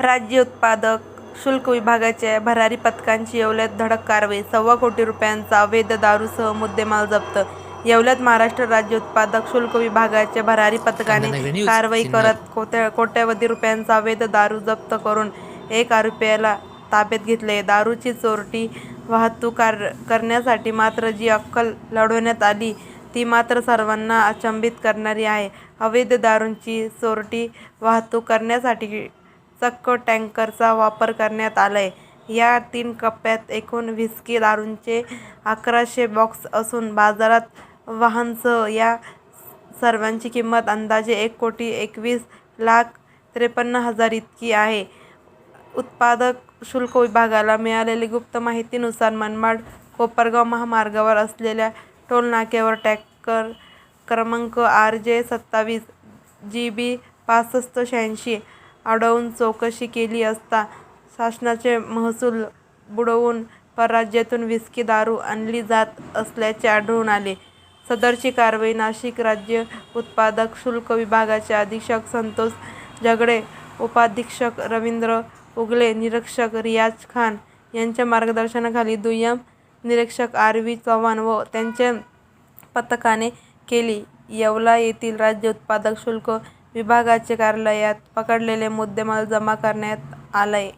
राज्य उत्पादक शुल्क विभागाच्या भरारी पथकांची येवल्यात धडक कारवाई सव्वा कोटी रुपयांचा अवैध दारूसह मुद्देमाल जप्त. येवल्यात महाराष्ट्र राज्य उत्पादक शुल्क विभागाच्या भरारी पथकाने कारवाई. करत कोट्या कोट्यवधी रुपयांचा अवैध दारू जप्त करून एक आरोपीला ताब्यात घेतले. दारूची चोरटी वाहतूक कार- करण्यासाठी मात्र जी अक्कल लढवण्यात आली ती मात्र सर्वांना अचंबित करणारी आहे. अवैध दारूची चोरटी वाहतूक करण्यासाठी चक्क टँकरचा वापर करण्यात आलाय. या तीन कप्प्यात एकूण व्हिस्की दारूंचे अकराशे बॉक्स असून बाजारात वाहनसह या सर्वांची किंमत अंदाजे एक कोटी एकवीस लाख त्रेपन्न हजार इतकी आहे. उत्पादक शुल्क विभागाला मिळालेली गुप्त माहितीनुसार मनमाड कोपरगाव महामार्गावर असलेल्या टोलनाक्यावर टॅकर क्रमांक आर जे सत्तावीस जी बी पासष्ट शहाऐंशी अडवून चौकशी केली असता शासनाचे महसूल बुडवून परराज्यातून व्हिस्की दारू आणली जात असल्याचे आढळून आले. सदरची कारवाई नाशिक राज्य उत्पादक शुल्क विभागाचे अधीक्षक संतोष जगडे उपाधीक्षक रवींद्र उगले निरीक्षक रियाज खान यांच्या मार्गदर्शनाखाली दुय्यम निरीक्षक आर व्ही चव्हाण व त्यांच्या पथकाने केली. येवला येथील राज्य उत्पादक शुल्क विभागाचे कार्यालयात पकडलेले मुद्देमाल जमा करण्यात आलाय.